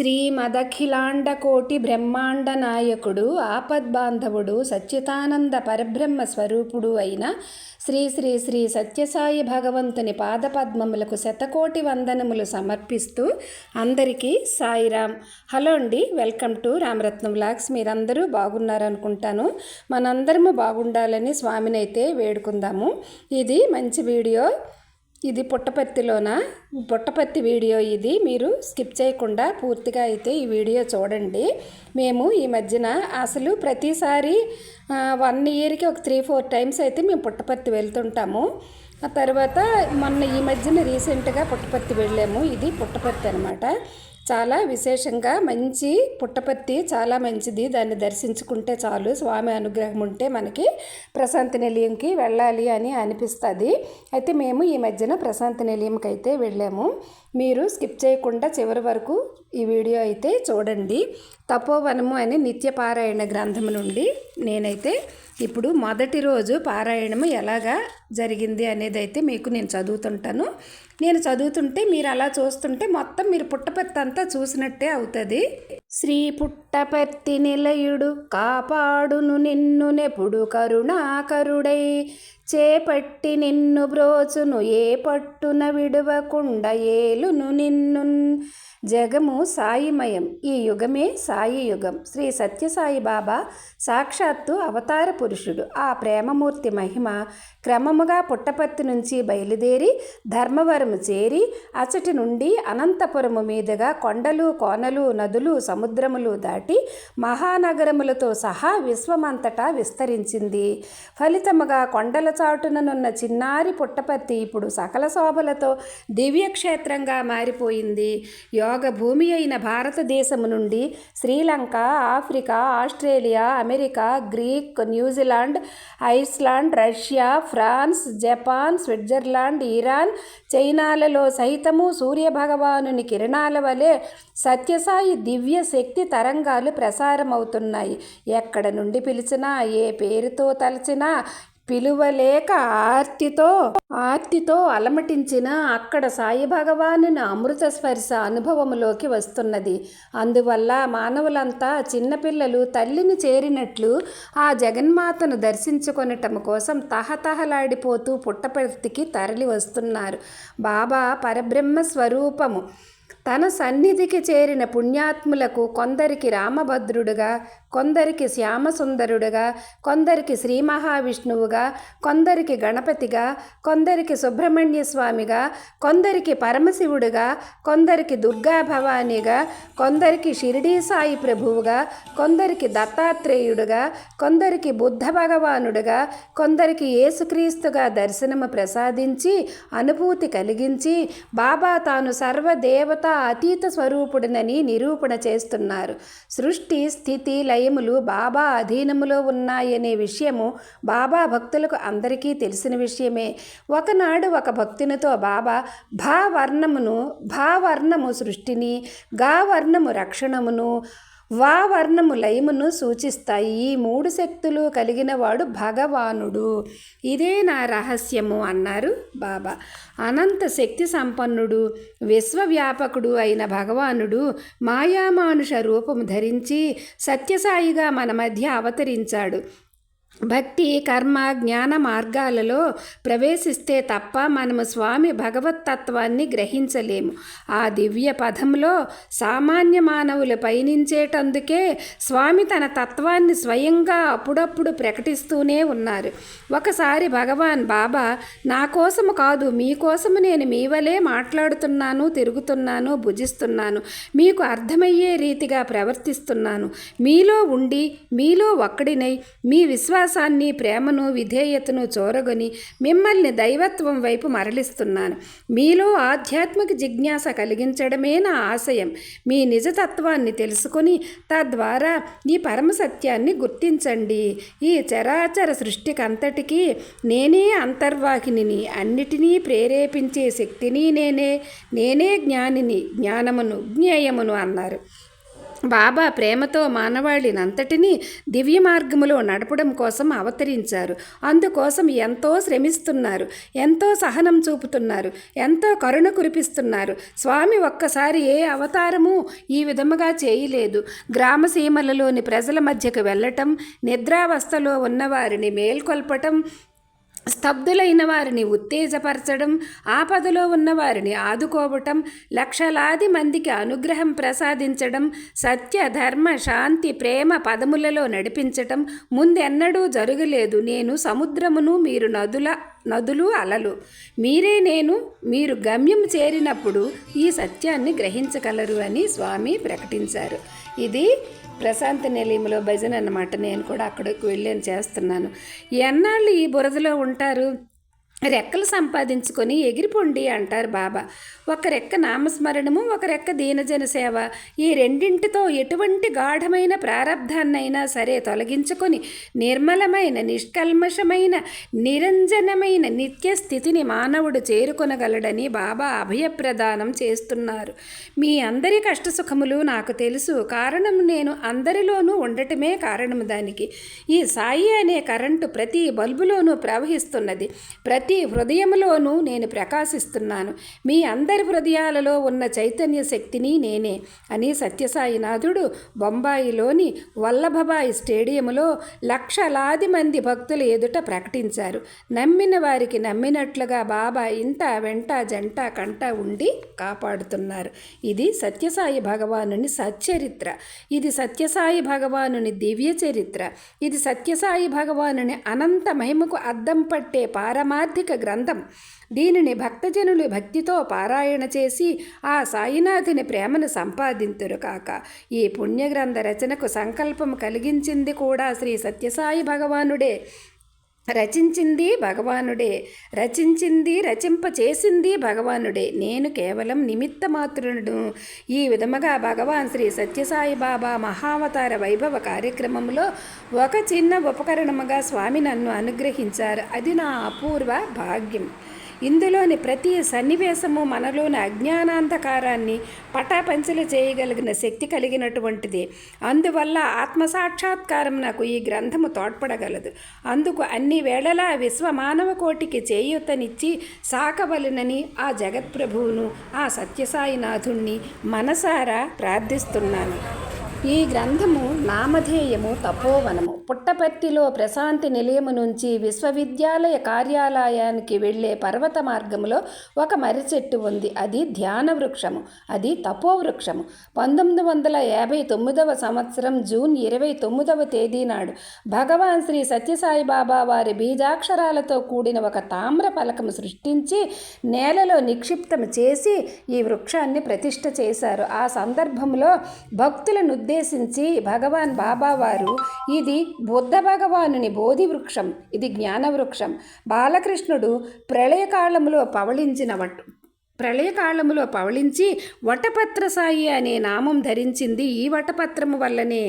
శ్రీమదఖిలాండకోటి బ్రహ్మాండ నాయకుడు ఆపద్బాంధవుడు సచ్చితానంద పరబ్రహ్మ స్వరూపుడు అయిన శ్రీ శ్రీ శ్రీ సత్యసాయి భగవంతుని పాదపద్మములకు శతకోటి వందనములు సమర్పిస్తూ అందరికీ సాయిరామ్ హలో అండి వెల్కమ్ టు రామరత్నం వ్లాగ్స్. మీరందరూ బాగున్నారనుకుంటాను. మనందరము బాగుండాలని స్వామిని అయితే వేడుకుందాము. ఇది మంచి వీడియో. ఇది పుట్టపత్తిలోనా పుట్టపర్తి వీడియో ఇది. మీరు స్కిప్ చేయకుండా పూర్తిగా అయితే ఈ వీడియో చూడండి. మేము ఈ మధ్యన అసలు ప్రతిసారి వన్ ఇయర్కి ఒక త్రీ ఫోర్ టైమ్స్ అయితే మేము పుట్టపర్తి వెళ్తుంటాము. ఆ తర్వాత మొన్న ఈ మధ్యన రీసెంట్గా పుట్టపర్తి వెళ్ళాము. ఇది పుట్టపర్తి అనమాట చాలా విశేషంగా మంచి పుట్టపర్తి చాలా మంచిది. దాన్ని దర్శించుకుంటే చాలు. స్వామి అనుగ్రహం ఉంటే మనకి ప్రశాంతి నిలయంకి వెళ్ళాలి అని అనిపిస్తుంది. అయితే మేము ఈ మధ్యన ప్రశాంతి నిలయంకి అయితే వెళ్ళాము. మీరు స్కిప్ చేయకుండా చివరి వరకు ఈ వీడియో అయితే చూడండి. తపోవనము అనే నిత్యపారాయణ గ్రంథం నుండి నేనైతే ఇప్పుడు మొదటి రోజు పారాయణము ఎలాగా జరిగింది అనేది అయితే మీకు నేను చదువుతుంటాను. నేను చదువుతుంటే మీరు అలా చూస్తుంటే మొత్తం మీరు పుట్టపర్తి అంతా చూసినట్టే అవుతుంది. శ్రీ పుట్టపర్తి నిలయుడు కాపాడును నిన్ను నెపుడు కరుణాకరుడై. చేపట్టి నిన్ను బ్రోచును ఏ పట్టున విడవకుండా ఏలును నిన్ను జగము సాయిమయం. ఈ యుగమే సాయి యుగం శ్రీ సత్యసాయి బాబా సాక్షాత్తు అవతార పురుషుడు. ఆ ప్రేమమూర్తి మహిమ క్రమముగా పుట్టపర్తి నుంచి బయలుదేరి ధర్మవరము చేరి అచటి నుండి అనంతపురము మీదుగా కొండలు కోనలు నదులు సముద్రములు దాటి మహానగరములతో సహా విశ్వమంతటా విస్తరించింది. ఫలితముగా కొండల చాటుననున్న చిన్నారి పుట్టపర్తి ఇప్పుడు సకల శోభలతో దివ్యక్షేత్రంగా మారిపోయింది. యోగ భూమి అయిన భారతదేశము నుండి Sri Lanka Africa Australia America Greek New Zealand Iceland Russia France Japan Switzerland Iran చైనాలలో సైతము సూర్యభగవానుని కిరణాల వలె సత్యసాయి దివ్య శక్తి తరంగాలు ప్రసారమవుతున్నాయి. ఎక్కడ నుండి పిలిచినా ఏ పేరుతో తలచినా పిలువలేక ఆర్తితో ఆర్తితో అలమటించిన అక్కడ సాయి భగవానుని అమృత స్పర్శ అనుభవములోకి వస్తున్నది. అందువల్ల మానవులంతా చిన్నపిల్లలు తల్లిని చేరినట్లు ఆ జగన్మాతను దర్శించుకొనటం కోసం తహతహలాడిపోతూ పుట్టపర్తికి తరలి వస్తున్నారు. బాబా పరబ్రహ్మ స్వరూపము తన సన్నిధికి చేరిన పుణ్యాత్ములకు కొందరికి రామభద్రుడుగా కొందరికి శ్యామసుందరుడుగా కొందరికి శ్రీ మహావిష్ణువుగా కొందరికి గణపతిగా కొందరికి సుబ్రహ్మణ్య స్వామిగా కొందరికి పరమశివుడుగా కొందరికి దుర్గా భవానిగా కొందరికి షిరిడీ సాయి ప్రభువుగా కొందరికి దత్తాత్రేయుడుగా కొందరికి బుద్ధ భగవానుడుగా కొందరికి యేసుక్రీస్తుగా దర్శనము ప్రసాదించి అనుభూతి కలిగించి బాబా తాను సర్వదేవత అతీత స్వరూపుడినని నిరూపణ చేస్తున్నారు. సృష్టి స్థితి లయములు బాబా అధీనములో ఉన్నాయనే విషయము బాబా భక్తులకు అందరికీ తెలిసిన విషయమే. ఒకనాడు ఒక భక్తునితో బాబా భావర్ణమును భావర్ణము సృష్టిని గావర్ణము రక్షణమును వా వర్ణము లయమును సూచిస్తాయి. ఈ మూడు శక్తులు కలిగిన వాడు భగవానుడు. ఇదే నా రహస్యము అన్నారు బాబా. అనంత శక్తి సంపన్నుడు విశ్వవ్యాపకుడు అయిన భగవానుడు మాయామానుష రూపము ధరించి సత్యసాయిగా మన మధ్య అవతరించాడు. భక్తి కర్మ జ్ఞాన మార్గాలలో ప్రవేశిస్తే తప్ప మనము స్వామి భగవత్తత్వాన్ని గ్రహించలేము. ఆ దివ్య పదంలో సామాన్య మానవులు పయనించేటందుకే స్వామి తన తత్వాన్ని స్వయంగా అప్పుడప్పుడు ప్రకటిస్తూనే ఉన్నారు. ఒకసారి భగవాన్ బాబా నా కోసము కాదు మీకోసము నేను మీ వలే మాట్లాడుతున్నాను తిరుగుతున్నాను భుజిస్తున్నాను. మీకు అర్థమయ్యే రీతిగా ప్రవర్తిస్తున్నాను. మీలో ఉండి మీలో ఒక్కడినై మీ విశ్వాస విశ్వాసాన్ని ప్రేమను విధేయతను చూరగొని మిమ్మల్ని దైవత్వం వైపు మరలిస్తున్నాను. మీలో ఆధ్యాత్మిక జిజ్ఞాస కలిగించడమే నా ఆశయం. మీ నిజతత్వాన్ని తెలుసుకొని తద్వారా ఈ పరమ సత్యాన్ని గుర్తించండి. ఈ చరాచర సృష్టికంతటికీ నేనే అంతర్వాహిని అన్నిటినీ ప్రేరేపించే శక్తిని నేనే నేనే జ్ఞానిని జ్ఞానమును జ్ఞేయమును అన్నారు. బాబా ప్రేమతో మానవాళినంతటినీ దివ్య మార్గములో నడపడం కోసం అవతరించారు. అందుకోసం ఎంతో శ్రమిస్తున్నారు. ఎంతో సహనం చూపుతున్నారు. ఎంతో కరుణ కురిపిస్తున్నారు. స్వామి ఒక్కసారి ఏ అవతారము ఈ విధముగా చేయలేదు. గ్రామసీమలలోని ప్రజల మధ్యకు వెళ్ళటం నిద్రావస్థలో ఉన్నవారిని మేల్కొల్పటం స్తబ్దులైన వారిని ఉత్తేజపరచడం ఆపదలో ఉన్నవారిని ఆదుకోవటం లక్షలాది మందికి అనుగ్రహం ప్రసాదించడం సత్య ధర్మ శాంతి ప్రేమ పదములలో నడిపించటం ముందెన్నడూ జరగలేదు. నేను సముద్రమును మీరు నదుల నదులు అలలు. మీరే నేను మీరు గమ్యం చేరినప్పుడు ఈ సత్యాన్ని గ్రహించగలరు అని స్వామి ప్రకటించారు. ఇది ప్రశాంత నిలయంలో భజన అన్నమాట నేను కూడా అక్కడికి వెళ్ళి చేస్తున్నాను. ఎన్నాళ్ళు ఈ బురదలో ఉంటారు? రెక్కలు సంపాదించుకొని ఎగిరిపోండి అంటారు బాబా. ఒక రెక్క నామస్మరణము ఒక రెక్క దీనజన సేవ. ఈ రెండింటితో ఎటువంటి గాఢమైన ప్రారంధాన్నైనా సరే తొలగించుకొని నిర్మలమైన నిష్కల్మషమైన నిరంజనమైన నిత్య స్థితిని మానవుడు చేరుకొనగలడని బాబా అభయప్రదానం చేస్తున్నారు. మీ అందరి కష్టసుఖములు నాకు తెలుసు. కారణం నేను అందరిలోనూ ఉండటమే కారణం దానికి. ఈ సాయి అనే కరెంటు ప్రతి బల్బులోనూ ప్రవహిస్తున్నది. ప్రతి ప్రతి హృదయంలోనూ నేను ప్రకాశిస్తున్నాను. మీ అందరి హృదయాలలో ఉన్న చైతన్య శక్తిని నేనే అని సత్యసాయినాథుడు బొంబాయిలోని వల్లభబాయి స్టేడియంలో లక్షలాది మంది భక్తుల ఎదుట ప్రకటించారు. నమ్మిన వారికి నమ్మినట్లుగా బాబా ఇంట వెంట జంట కంట ఉండి కాపాడుతున్నారు. ఇది సత్యసాయి భగవానుని సచ్చరిత్ర. ఇది సత్యసాయి భగవానుని దివ్య చరిత్ర. ఇది సత్యసాయి భగవానుని అనంత మహిమకు అద్దం పట్టే పారమార్థిక గ్రంథం. దీనిని భక్తజనులు భక్తితో పారాయణ చేసి ఆ సాయినాథుని ప్రేమను సంపాదింతురు కాక. ఈ పుణ్యగ్రంథ రచనకు సంకల్పం కలిగించింది కూడా శ్రీ సత్యసాయి భగవానుడే. రచించింది భగవానుడే రచించింది రచింప చేసింది భగవానుడే. నేను కేవలం నిమిత్త మాత్రుడు ఈ విధముగా భగవాన్ శ్రీ సత్యసాయి బాబా మహావతార వైభవ కార్యక్రమంలో ఒక చిన్న ఉపకరణముగా స్వామి నన్ను అనుగ్రహించారు. అది నా అపూర్వ భాగ్యం. ఇందులోని ప్రతి సన్నివేశము మనలోని అజ్ఞానాంధకారాన్ని పటాపంచలు చేయగలిగిన శక్తి కలిగినటువంటిది. అందువల్ల ఆత్మసాక్షాత్కారం నాకు ఈ గ్రంథము తోడ్పడగలదు. అందుకు అన్ని వేళలా విశ్వమానవ కోటికి చేయూతనిచ్చి సాకవలనని ఆ జగత్ప్రభువును ఆ సత్యసాయినాథుణ్ణి మనసారా ప్రార్థిస్తున్నాను. ఈ గ్రంథము నామధేయము తపోవనము. పుట్టపర్తిలో ప్రశాంతి నిలయము నుంచి విశ్వవిద్యాలయ కార్యాలయానికి వెళ్ళే పర్వత మార్గములో ఒక మర్రి చెట్టు ఉంది. అది ధ్యాన వృక్షము అది తపోవృక్షము. పంతొమ్మిది వందల యాభై తొమ్మిదవ సంవత్సరం జూన్ ఇరవై తొమ్మిదవ తేదీ నాడు భగవాన్ శ్రీ సత్యసాయిబాబా వారి బీజాక్షరాలతో కూడిన ఒక తామ్ర ఫలకము సృష్టించి నేలలో నిక్షిప్తం చేసి ఈ వృక్షాన్ని ప్రతిష్ట చేశారు. ఆ సందర్భంలో భక్తులను ఉద్దేశించి భగవాన్ బాబా వారు ఇది బుద్ధ భగవానుని బోధి వృక్షం ఇది జ్ఞాన వృక్షం బాలకృష్ణుడు ప్రళయకాలంలో పవళించిన ప్రళయకాలములో పవళించి వటపత్ర సాయి అనే నామం ధరించింది ఈ వటపత్రము వల్లనే.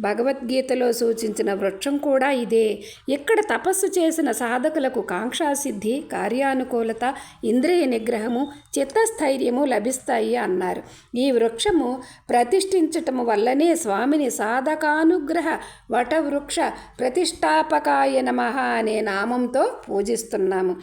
భగవద్గీతలో సూచించిన వృక్షం కూడా ఇదే. ఇక్కడ తపస్సు చేసిన సాధకులకు కాంక్షాసిద్ధి కార్యానుకూలత ఇంద్రియ నిగ్రహము చిత్తస్థైర్యము లభిస్తాయి అన్నారు. ఈ వృక్షము ప్రతిష్ఠించటము వల్లనే స్వామిని సాధకానుగ్రహ వటవృక్ష ప్రతిష్టాపకాయ నమః అనే నామంతో పూజిస్తున్నాము.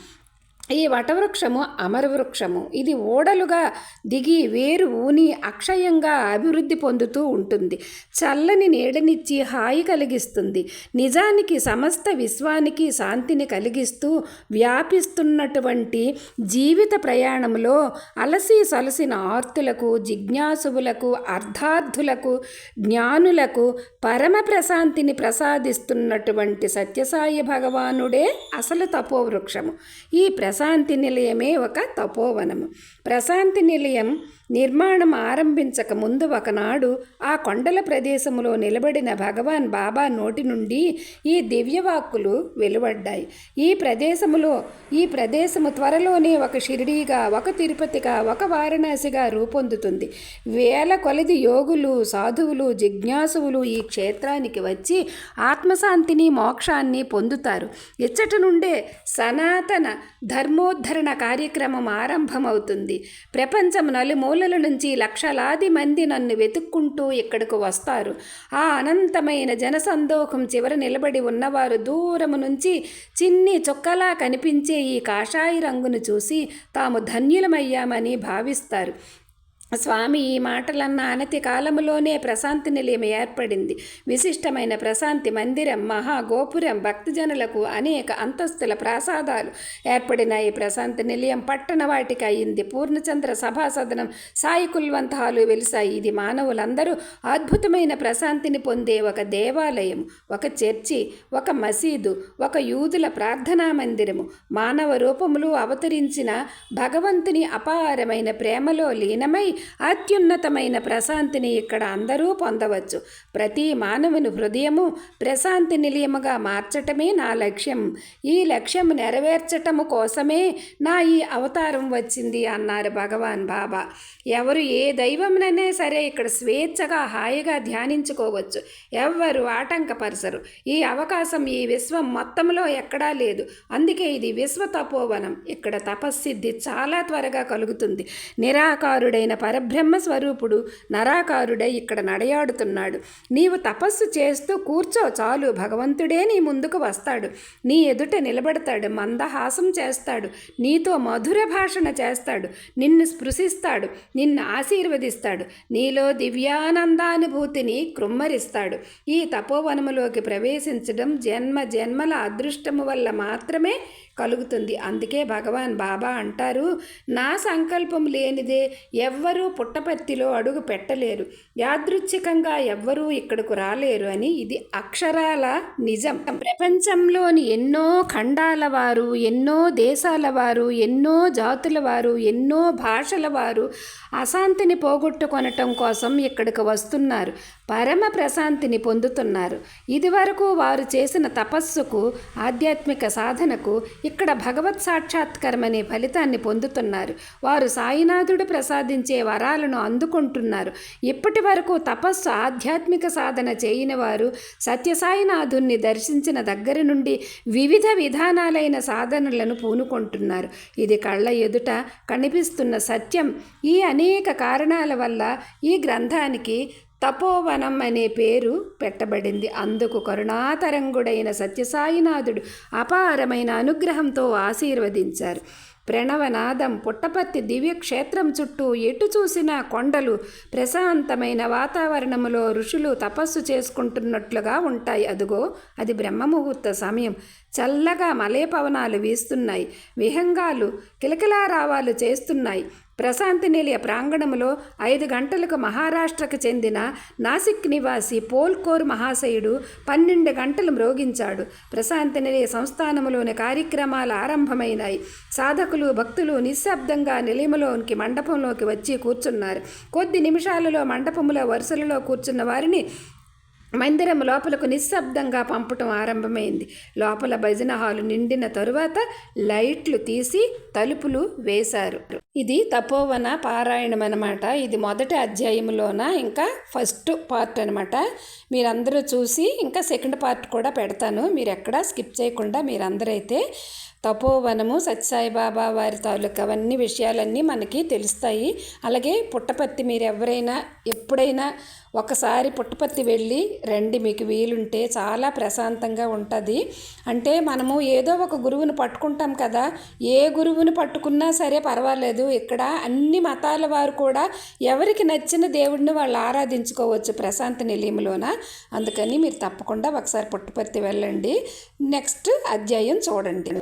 ఈ వటవృక్షము అమరవృక్షము. ఇది ఓడలుగా దిగి వేరు ఊని అక్షయంగా అభివృద్ధి పొందుతూ ఉంటుంది. చల్లని నీడనిచ్చి హాయి కలిగిస్తుంది. నిజానికి సమస్త విశ్వానికి శాంతిని కలిగిస్తూ వ్యాపిస్తున్నటువంటి జీవిత ప్రయాణంలో అలసి సలసిన ఆర్తులకు జిజ్ఞాసువులకు అర్ధార్థులకు జ్ఞానులకు పరమ ప్రశాంతిని ప్రసాదిస్తున్నటువంటి సత్యసాయి భగవానుడే అసలు తపోవృక్షము. ఈ ప్రశాంతి నిలయమే ఒక తపోవనము. ప్రశాంతి నిలయం నిర్మాణం ఆరంభించక ముందు ఒకనాడు ఆ కొండల ప్రదేశములో నిలబడిన భగవాన్ బాబా నోటి నుండి ఈ దివ్యవాక్కులు వెలువడ్డాయి. ఈ ప్రదేశములో ఈ ప్రదేశము త్వరలోనే ఒక షిరిడీగా ఒక తిరుపతిగా ఒక వారణాసిగా రూపొందుతుంది. వేల కొలది యోగులు సాధువులు జిజ్ఞాసువులు ఈ క్షేత్రానికి వచ్చి ఆత్మశాంతిని మోక్షాన్ని పొందుతారు. ఇచ్చట నుండే సనాతన ధర్మోద్ధరణ కార్యక్రమం ఆరంభమవుతుంది. ప్రపంచం నలుమూల మూలల నుంచి లక్షలాది మంది నన్ను వెతుక్కుంటూ ఇక్కడకు వస్తారు. ఆ అనంతమైన జనసందోహం చివర నిలబడి ఉన్నవారు దూరము నుంచి చిన్ని చుక్కలా కనిపించే ఈ కాషాయ రంగును చూసి తాము ధన్యులమయ్యామని భావిస్తారు. స్వామి ఈ మాటలన్న అనతి కాలములోనే ప్రశాంతి నిలయం ఏర్పడింది. విశిష్టమైన ప్రశాంతి మందిరం మహాగోపురం భక్తజనులకు అనేక అంతస్తుల ప్రాసాదాలు ఏర్పడిన ఈ ప్రశాంతి నిలయం పట్టణ వాటికి అయింది. పూర్ణచంద్ర సభాసదనం సాయి కుల్వంత్ హాలు వెలిసాయి ఇది మానవులందరూ అద్భుతమైన ప్రశాంతిని పొందే ఒక దేవాలయం ఒక చర్చి ఒక మసీదు ఒక యూదుల ప్రార్థనా మందిరము. మానవ రూపములు అవతరించిన భగవంతుని అపారమైన ప్రేమలో లీనమై అత్యున్నతమైన ప్రశాంతిని ఇక్కడ అందరూ పొందవచ్చు. ప్రతి మానవుని హృదయము ప్రశాంతి నిలయముగా మార్చటమే నా లక్ష్యం. ఈ లక్ష్యం నెరవేర్చటము కోసమే నా ఈ అవతారం వచ్చింది అన్నారు భగవాన్ బాబా. ఎవరు ఏ దైవంననే సరే ఇక్కడ స్వేచ్ఛగా హాయిగా ధ్యానించుకోవచ్చు. ఎవ్వరు ఆటంకపరచరు. ఈ అవకాశం ఈ విశ్వం మొత్తంలో ఎక్కడా లేదు. అందుకే ఇది విశ్వ తపోవనం ఇక్కడ తపస్సిద్ధి చాలా త్వరగా కలుగుతుంది. నిరాకారుడైన పరబ్రహ్మ స్వరూపుడు నరాకారుడై ఇక్కడ నడయాడుతున్నాడు. నీవు తపస్సు చేస్తూ కూర్చో చాలు భగవంతుడే నీ ముందుకు వస్తాడు. నీ ఎదుట నిలబడతాడు మందహాసం చేస్తాడు నీతో మధుర భాషణ చేస్తాడు నిన్ను స్పృశిస్తాడు నిన్ను ఆశీర్వదిస్తాడు నీలో దివ్యానందానుభూతిని కృమ్మరిస్తాడు. ఈ తపోవనములోకి ప్రవేశించడం జన్మ జన్మల అదృష్టము వల్ల మాత్రమే కలుగుతుంది. అందుకే భగవాన్ బాబా అంటారు నా సంకల్పం లేనిదే ఎవ్వరూ పుట్టపర్తిలో అడుగు పెట్టలేరు. యాదృచ్ఛికంగా ఎవ్వరూ ఇక్కడకు రాలేరు అని ఇది అక్షరాల నిజం. ప్రపంచంలోని ఎన్నో ఖండాల వారు ఎన్నో దేశాల వారు ఎన్నో జాతుల వారు ఎన్నో భాషల వారు అశాంతిని పోగొట్టుకొనటం కోసం ఇక్కడికి వస్తున్నారు. పరమ ప్రశాంతిని పొందుతున్నారు. ఇదివరకు వారు చేసిన తపస్సుకు ఆధ్యాత్మిక సాధనకు ఇక్కడ భగవత్ సాక్షాత్కారం అనే ఫలితాన్ని పొందుతున్నారు. వారు సాయినాథుడు ప్రసాదించే వరాలను అందుకుంటున్నారు. ఇప్పటి వరకు తపస్సు ఆధ్యాత్మిక సాధన చేయని వారు సత్యసాయినాథుణ్ణి దర్శించిన దగ్గర నుండి వివిధ విధానాలైన సాధనలను పూనుకుంటున్నారు. ఇది కళ్ళ ఎదుట కనిపిస్తున్న సత్యం. ఈ అనేక కారణాల వల్ల ఈ గ్రంథానికి తపోవనం అనే పేరు పెట్టబడింది. అందుకు కరుణాతరంగుడైన సత్యసాయినాథుడు అపారమైన అనుగ్రహంతో ఆశీర్వదించారు. ప్రణవనాదం పుట్టపర్తి దివ్యక్షేత్రం చుట్టూ ఎటు చూసినా కొండలు ప్రశాంతమైన వాతావరణములో ఋషులు తపస్సు చేసుకుంటున్నట్లుగా ఉంటాయి. అదుగో అది బ్రహ్మముహూర్త సమయం. చల్లగా మలయ పవనాలు వీస్తున్నాయి. విహంగాలు కిలకిలారావాలు చేస్తున్నాయి. ప్రశాంతి నిలయ ప్రాంగణంలో ఐదు గంటలకు మహారాష్ట్రకు చెందిన నాసిక్ నివాసి పోల్కోర్ మహాశయుడు పన్నెండు గంటలు మ్రోగించాడు. ప్రశాంతి నిలయ సంస్థానములోని కార్యక్రమాలు ఆరంభమైనాయి. సాధకులు భక్తులు నిశ్శబ్దంగా నిలయములోనికి మండపంలోకి వచ్చి కూర్చున్నారు. కొద్ది నిమిషాలలో మండపములో వరుసలలో కూర్చున్న వారిని మందిరం లోపలకు నిశ్శబ్దంగా పంపటం ఆరంభమైంది. లోపల భజన హాలు నిండిన తరువాత లైట్లు తీసి తలుపులు వేశారు. ఇది తపోవన పారాయణం అనమాట ఇది మొదటి అధ్యాయంలోన ఇంకా ఫస్ట్ పార్ట్ అనమాట మీరందరూ చూసి ఇంకా సెకండ్ పార్ట్ కూడా పెడతాను. మీరు ఎక్కడా స్కిప్ చేయకుండా మీరందరైతే తపోవనము సత్యసాయిబాబా వారి తాలూకా అవన్నీ విషయాలన్నీ మనకి తెలుస్తాయి. అలాగే పుట్టపత్తి మీరు ఎవరైనా ఎప్పుడైనా ఒకసారి పుట్టపత్తి వెళ్ళి రండి మీకు వీలుంటే చాలా ప్రశాంతంగా ఉంటుంది. అంటే మనము ఏదో ఒక గురువుని పట్టుకుంటాం కదా ఏ గురువుని పట్టుకున్నా సరే పర్వాలేదు. ఇక్కడ అన్ని మతాల వారు కూడా ఎవరికి నచ్చిన దేవుడిని వాళ్ళు ఆరాధించుకోవచ్చు ప్రశాంత నిలయంలోన. అందుకని మీరు తప్పకుండా ఒకసారి పుట్టపర్తి వెళ్ళండి. నెక్స్ట్ అధ్యాయం చూడండి.